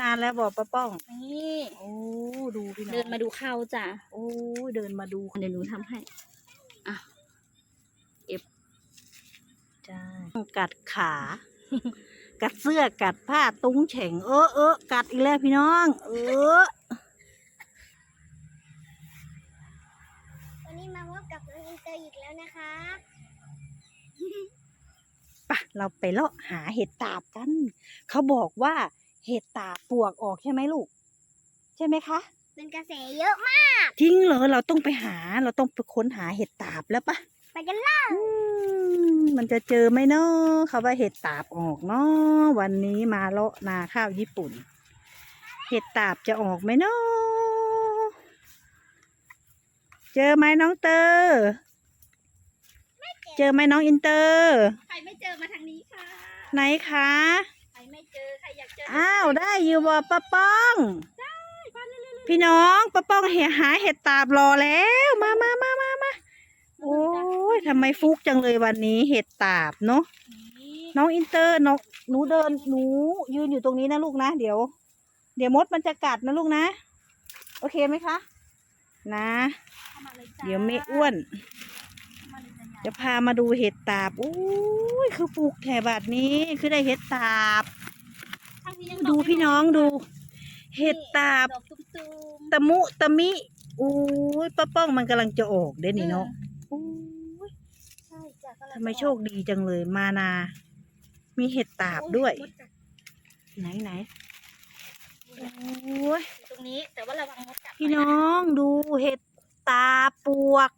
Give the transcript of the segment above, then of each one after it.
นานแล้วบอกป้าป้อง นี่ โอ้ ดูพี่น้องเดินมาดูข้าวจ้ะ โอ้เดินมาดูเดี๋ยวหนูทำให้จ้ากัดขา กัดเสื้อ กัดผ้า ตุ้งแฉ่ง เออเออกัดอีกแล้วพี่น้อง เออ วันนี้มาพบกับน้องอินเตอร์อีกแล้วนะคะปะเราไปเลาะหาเห็ดตาบกัน เขาบอกว่า เห็ดตาบปวกออกใช่ไหมลูก ใช่ไหมคะ เป็นกระแสเยอะมากจริงเหรอเราต้องไปหาเราต้องไปค้นหาเห็ดตาบแล้วปะไปกันเลยอืมมันจะเจอไหมเนาะเขาว่าเห็ดตาบออกเนาะวันนี้มาเลาะนาข้าวญี่ปุ่น เห็ดตาบจะออกไหมเนาะเจอไหมน้องเตอร์เจอไหมน้องอินเตอร์ ใครไม่เจอมาทางนี้ค่ะ ไหนคะใครไม่ เจอใครอยากเจออ้าวได้อยู่บ่ป้าป้องพี่น้องป้าป้องเหียหาเห็ดตาบรอแล้วมามามามามาโอ้ยทำไมฟุกจังเลยวันนี้เห็ดตาบเนาะนี่น้องอินเตอร์น้องหนูเดินหนูยืนอยู่ตรงนี้นะลูกนะเดี๋ยว เดี๋ยวมดมันจะกัดนะลูกนะ โอเคไหมคะ นะ เข้ามาเลยจ้ะเดี๋ยวไม่อ้วน เข้ามาเลยจ้ะจะพามาดูเห็ดตาบ โอ้ย คือปลูกแถบาดนี้ คือได้เห็ดตาบทางนี้ยัง ดูดกไม่พี่น้องดู เห็ดตาบดอกตุ้มตะมุตะมิโอ้ยป้าป้องมันกำลังจะออกเด้ๆนี่เนาะออโอ้ยใช่จ้ะกำลังทำไมโชคดีจังเลยมานา มีเห็ดตาบด้วยโอ้มกัดไหนไหนโอ้ยตรงนี้แต่ว่าระวังมดกัดพี่น้องดูเห็ดตาปวก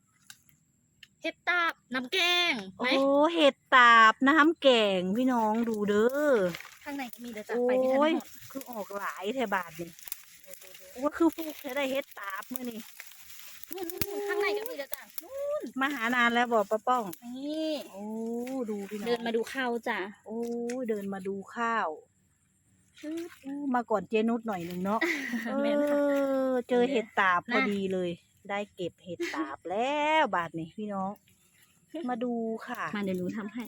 เห็ดตาบน้ำแกงไหมโอ้เห็ดตาบน้ำแกงพี่น้องดูเด้อข้างในก็มีเดี๋ยวจะโอ้ไปไม่ทันหมยดคือออกหลายแถบาทนี่ว่าคือฟูกเธอได้เห็ดตาบมื่อนี่นู่นนู่นนู่นข้างในก็มีเดี๋ยวจ้ะนู่นมาหานานแล้วบอกป้าป้อง นี่โอ้ดูพี่น้องเดินมาดูข้าวจ้ะโอ้เดินมาดูข้าวอื้อมาก่อนเจนุสหน่อยหนึ่งเนาะเอแม่นค่ะ อเจอเห็ดตาบพอน่ะดีเลย ได้เก็บเห็ดตาบแล้วบาทนี่พี่น้อง มาดูค่ะ มาเดี๋ยวหนูทำให้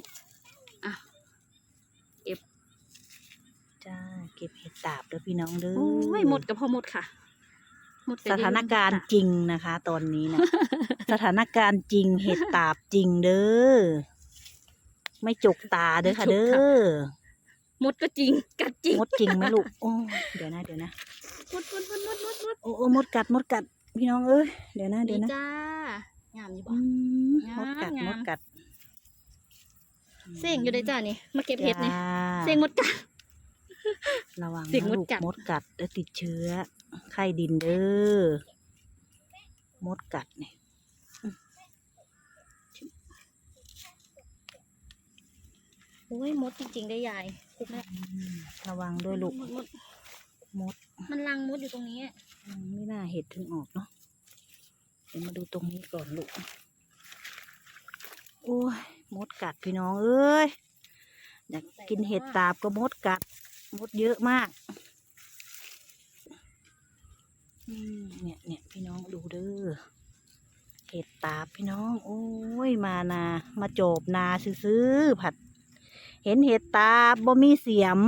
จ้า เก็บเห็ดตาบเด้อพี่น้องเด้อโอ้ยหมดกับพอหมดค่ะ หมดสถานการณ์จริงนะคะ ตอนนี้นะ สถานการณ์จริงเห็ดตาบจริงเด้อ ไม่จกตาเด้อค่ะ เด้อหมดก็จริง กัดจริง มดจริงไหมลูก โอ้ เดี๋ยวนะ เดี๋ยวนะหมดหมดหมดหมดหมดหมดโอ้โอ้มดกัดมดกัด พี่น้องเอ้ยเดี๋ยวนะเดี๋ยวนะจ้างามอยู่บ่อืมงามมดกัดงามมดกัดเสี่ยงอยู่เลยจ้านี่มาเก็บเห็ดนี่จ้าเสี่ยงหมดกัดระวังเสียงนะมดลูกกัดมดกัดแล้วติดเชื้อไข้ดินเด้อมดกัดเนี่ยโอ้ยมดจริงๆได้ยายคุกแม่อืมระวังด้วยลูกมดมดมดมันรังมดอยู่ตรงนี้อืม ไม่น่าเห็ดถึงออกเนาะเดี๋ยวมาดูตรงนี้ก่อนลูก โอ้ยมดกัดพี่น้องเอ้ย อยากกินเห็ดตาบก็มดกัด มดเยอะมากเนี่ยเนี่ยพี่น้องดูเด้อ เห็ดตาบพี่น้อง โอ้ยมานา มาโจบนาซื้อผัด เห็นเห็ดตาบบ่มีเสียม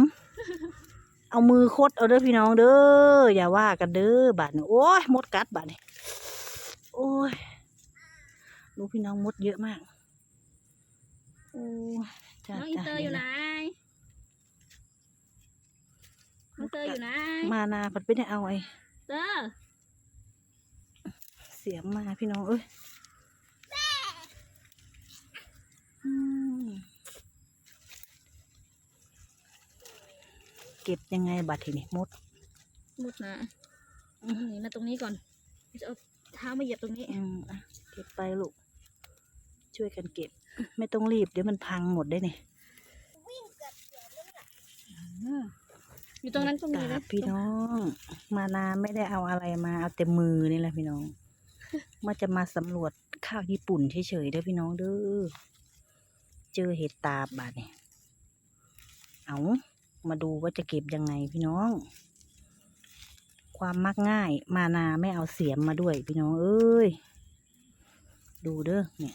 เอามือคดเอาเด้อพี่น้องเด้ออย่าว่ากันเด้อบาดนี้โอ้ยมดกัดบาดนี้โอ้ยดูพี่น้องมดเยอะมากโอ้ยจ้าน้องอินจ้าเตอร์อยู่ไหนน้องเตอร์อยู่ไหนมานาผัดไปได้เอาไอ้เตอร์เสียมมาพี่น้องเอ้ยอื เก็บยังไงบัดทีนี้มดมุดนะหนีมาตรงนี้ก่อนจะเอาเท้ามาเหยียบตรงนี้อืมอะเก็บไปลูก ช่วยกันเก็บ ไม่ต้องรีบเดี๋ยวมันพังหมดได้เนี่ยอยู่ตรงนั้นก็มีตานะพี่น้อง มานาไม่ได้เอาอะไรมาเอาแต่มือนี่แหละพี่น้องมาจะมาสำรวจข้าวญี่ปุ่นเฉยๆเด้อพี่น้องเด้อเจอเห็ดตาบบาดเนี่ยเอา มาดูว่าจะเก็บยังไงพี่น้อง ความมักง่ายมานาไม่เอาเสียมมาด้วยพี่น้องเอ้ย ดูเด้อเนี่ย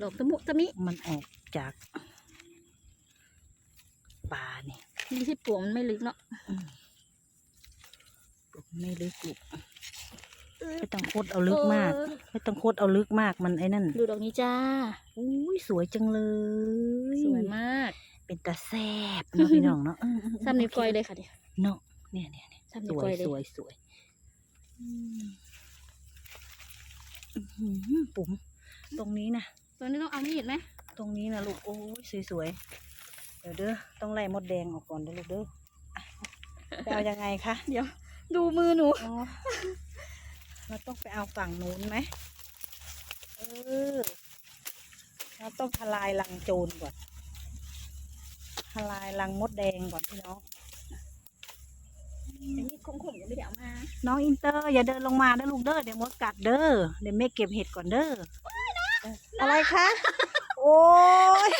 ดอกตะมุตะมิ มันออกจากป่าเนี่ยนี่ที่ปลวกมันไม่ลึกเนาะไม่ลึกลูกไม่ต้องโคตรเอาลึกมากเออไม่ต้องโคตรเอาลึกมากมันไอ้นั่น ดูดอกนี้จ้า อุ้ยสวยจังเลย สวยมาก เป็นตาแซบเนาะพี่น้องเนาะเออเออซ้ำในวกอยเลยค่ะเดี๋ยวเนาะเนี่ยเนี่ยเนี่ยซ้ำในสววกอยยเลยสวยสวยอืมอื้อหือปุ๋มตรงนี้นะตอนนี้ต้องเอามีดไหมตรงนี้นะลูกโอ้ยสวยๆเดี๋ยวเด้อต้องไล่มดแดงออกก่อนเด้อลูกเด้ออะไปเอายังไงคะเดี๋ยว ดูมือหนูอ๋อเราต้องไปเอาฝั่งนู้นไหมเออเราต้องทลายรังโจรก่อน ทลายรังมดแดงก่อนพี่น้อง อันนี้คมๆยังไม่ได้เอามาน้องอินเตอร์อย่าเดินลงมาเด้อลูกเด้อเดี๋ยวมดกัดเด้อเดี๋ยวแม่เก็บเห็ดก่อนเด้ออะไรคะโอ้ย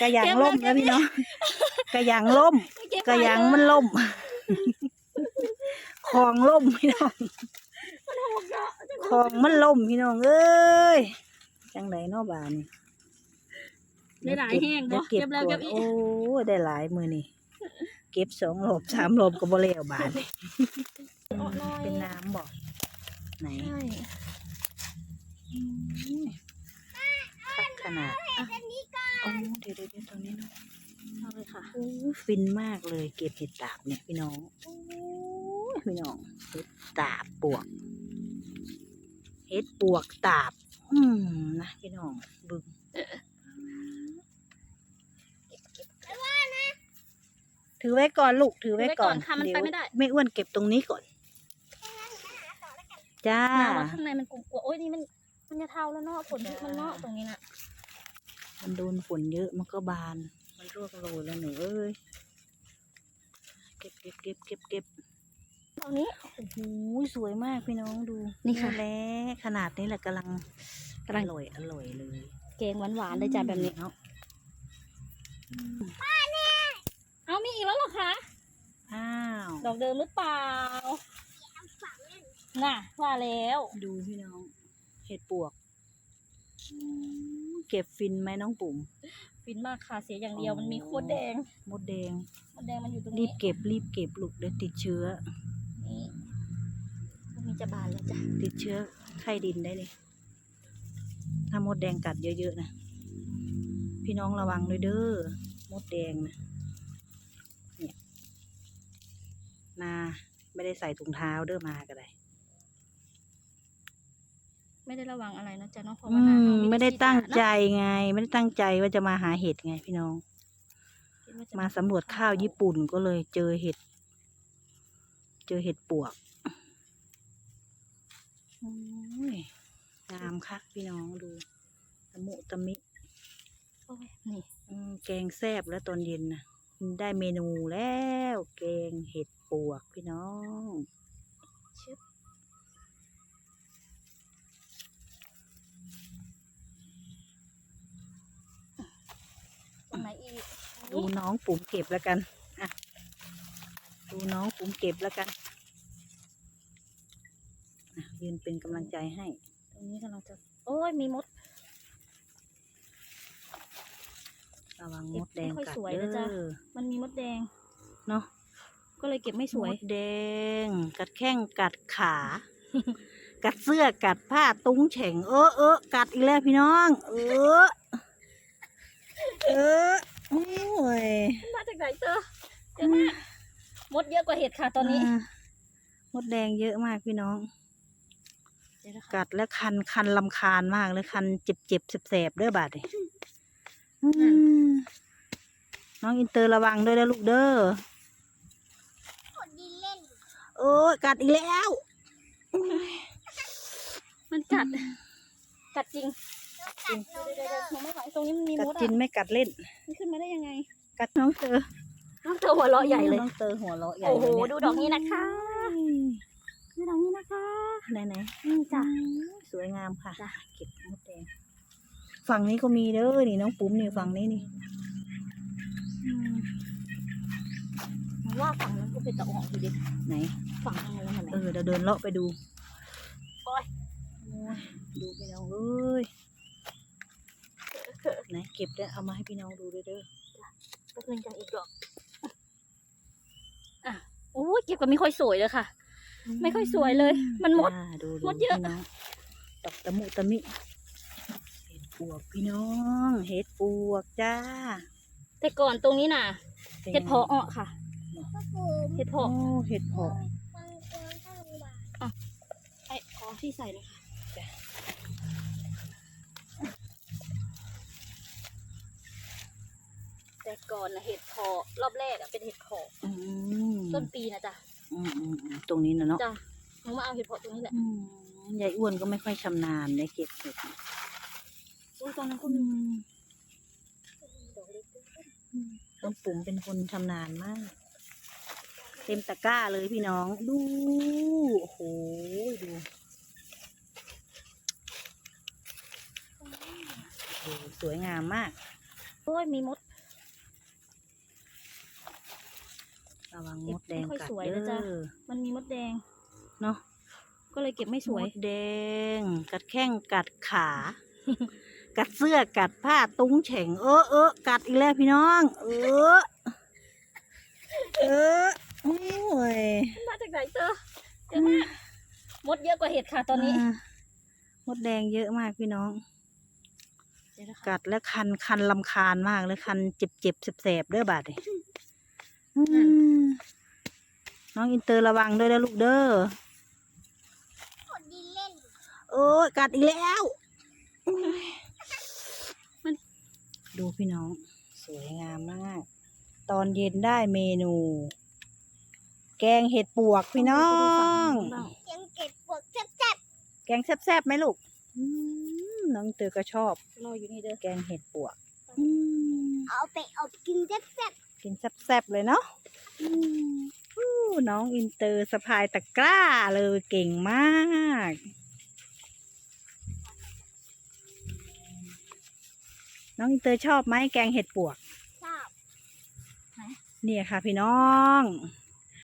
กระยางล่มแล้วพี่น้องกระยางล่มเก็บกระไว้ยางเถอะมันล่มคลองล่มพี่น้องคลองมันล่มพี่น้องเอ้ยจังไหนเนอบานนี่ ได้หลายแห้งเดี๋บ่ยวเก็บเก็บแล้วก่เก็อนบอีกโอ้ยได้หลายมือนี่เก็บสองรอบสามรอบก็บ่แล้วบานนี่เอาหน่อยเป็นน้ำบอกไหนใช่คักขนาดโอ้เดี๋ยวเดี๋ยวเดี๋ยวตรงนี้เนาะเอาเลยค่ะโอ้ยฟินมากเลยเก็บเห็ดตาบเนี่ยพี่น้องโอ้ยพี่น้องเห็ดตาบปวกเห็ดปวกตาบ อืมนะพี่น้องบึง ถือไว้ก่อนลูกถือไว้ก่อนค่ะมันไปไม่ได้ไม่อ้วนเก็บตรงนี้ก่อน จ้าน้ำว่าข้างในมันกลัวๆโอ้ยนี่มันมันจะเท่าแล้วเนาะฝนมันเนาะตรงนี้น่ะ มันโดนฝนเยอะมันก็บาน มันร่วงโรยแล้วหนูเอ้ยเก็บเก็บเก็บเก็บเก็บตรงนี้โอ้โหสวยมากพี่น้องดู นี่ค่ะแหละขนาดนี้แหละกำลังกำลังอร่อยอร่อยเลยแกงหวานๆเลยจ้ะแบบนี้เนาะเอา มีอีกแล้วเหรอคะ อ้าว ดอกเดิมหรือเปล่า น่ะ ว่าแล้ว ดูพี่น้อง เห็ดปวกอืมเก็บฟินไหมน้องปุ่มฟินมากค่ะ เสียอย่างเดียวมันมีโคตรแดง มดแดงโคตรแดงมันอยู่ตรงรีนี้บเก็บรีบเก็บลูกเดี๋ยวติดเชื้อ นี่มันมีจะบานแล้วจ้ะ ติดเชื้อไข้ดินได้เลย ถ้ามดแดงกัดเยอะๆนะ พี่น้องระวังด้วยเด้อ มดแดงนะ เนี่ย นาไม่ได้ใส่ถุงเท้าเด้อมาก็ได้ไม่ได้ระวังอะไรนะจ๊ะเนาะเพราะอืว่าหน้าเรมไม่ได้ฉีตั้งยาเนอะใจไง ไม่ได้ตั้งใจว่าจะมาหาเห็ดไงพี่น้องคิดว่จะมาสำรวจข้าวญี่ปุ่นก็เลยเจอเห็ด เจอเห็ดปวกโอ้ยงามคักพี่น้องดูตะมุตะมิ โอ้ยนี่ อืมแกงแซบแล้วตอนเย็นนะ ได้เมนูแล้วแกงเห็ดปวกพี่น้องชึบตรงไหนอีกดูน้องปุ๋มเก็บแล้วกันอะดูน้องปุ๋มเก็บแล้วกันอะยืนเป็นกำลังใจให้ ตรงนี้กำลังจะ โอ้ยมีมด ระวังมดแดงไม่ค่อยกัดสวยเด้นะจ๊ะอมันมีมดแดง เนาะก็เลยเก็บไม่สวยมดแดง กัดแข้งกัดขา กัดเสื้อกัดผ้าตุ้งแฉ่งเออเออกัดอีกแล้วพี่น้อง เออ เออโอ้ยมาจากไหนเจอเยอะมากมดเยอะกว่าเห็ดค่ะตอนนี้ามดแดงเยอะมากพี่น้องเดี๋ยวนะคะกัดแล้วคันคันลำคาญมากเลยคันเจ็บเจ็บๆแสบๆเด้อบาดนี่อืม น้องอินเตอร์ระวังด้วยนะลูกเด้อกดดินเล่นโอ้ยกัดอีกแล้ว มันกัด กัดจริงกัดลงเดี๋ยวเด้อๆๆหนูไม่ไหวตรงนี้มันมีกัดมดจินอะไม่กัดเล่น มันขึ้นมาได้ยังไง กัดน้องเตอน้องเธอหัวเราะใหญ่เลย น้องเตอหัวเราะใหญ่โอ้โหเลยเนี่ยดูดอกนี้นะคะ ดูดอกนี้นะคะ ไหนไหนนี่จ้ะๆสวยงามค่ะ จ้ะ เก็บมดแดง ฝั่งนี้ก็มีเด้อนี่น้องปุ้มนี่ฝั่งนี้นี่อืมหนูว่าฝั่งนั้นก็เป็นตะออกอยู่ดิไหน ฝั่งทางนู้นเห็นไหมเออเดี๋ยวเดินเลาะไปดูโอ๊ยโอ้ยดูพี่น้องเอ้ยไหนเก็บแล้วเอามาให้พี่น้องดูด้วยเด้อแป๊บนึงจังอีกดอกอะโอ้ยเก็บก็ไม่ค่อยสวยเลยค่ะ ไม่ค่อยสวยเลย มันหมดจ้าดูหมดเยอะพี่น้องดอกตะมุตะมิเห็ดป วกพี่น้องเห็ดปวกจ้า แต่ก่อนตรงนี้น่ะป็นเห็ดเพาะอะค่ะก็คือเห็ดโอ้เพาะเห็ดเพาะมันเกินห้าบาทไอ้ขอที่ใส่หนะคะแต่ก่อนนะเห็ดเพาะรอบแรกอะเป็นเห็ดเพาะอืมต้นปีนะจ๊ะอืมอืมอืมตรงนี้นะเนาะจ้ะหนูมาเอาเห็ดเพาะตรงนี้แหละอืมยายอ้วนก็ไม่ค่อยชำนาญในเก็บเห็ด อุ้ยตอนนั้นก็อืมีมดอกเล็กด้วยต้นปุ๋มเป็นคนชำนาญมาก เต็มตะกร้าเลยพี่น้อง ดู โอ้โห ดู ดูสวยงามมาก โอ้ย มีมด ระวังมดแดงไม่ค่อยกัดสวยเด้นะจ๊ะ อมันมีมดแดง เนาะก็เลยเก็บไม่สวยมดแดง กัดแข้งกัดขา กัดเสื้อกัดผ้าตุ้งเฉ่งเออเออกัดอีกแล้วพี่น้อง เออ เออโอ้ยมาจากไหนเจอเยอะมากมดเยอะกว่าเห็ดค่ะตอนนี้ะมดแดงเยอะมากพี่น้องเดี๋ยวนะคะกัดแล้วคันคันลำคาญมากเลยคันเจ็บเจ็บๆแสบๆเด้อบาดนี่อืมน้องอินเตอร์ระวังด้วยนะลูกเด้อขวดดินเล่นโอ้ยกัดอีกแล้ว ดูพี่น้อง สวยงามมาก ตอนเย็นได้เมนู แกงเห็ดปวกพี่น้องยังเก็บปวดแซ่บแกงแซ่บๆไหมลูกอืมน้องเตอก็ชอบรออยู่นี่เด้อแกงเห็ดปวกอืมๆเอาไปอบกินแซ่บกินแซ่บๆเลยเนาะอืมอู้น้องอินเตอร์สะพายตะกร้าเลยเก่งมาก น้องอินเตอร์ชอบไหมแกงเห็ดปวกๆชอบเนี่ยค่ะพี่น้อง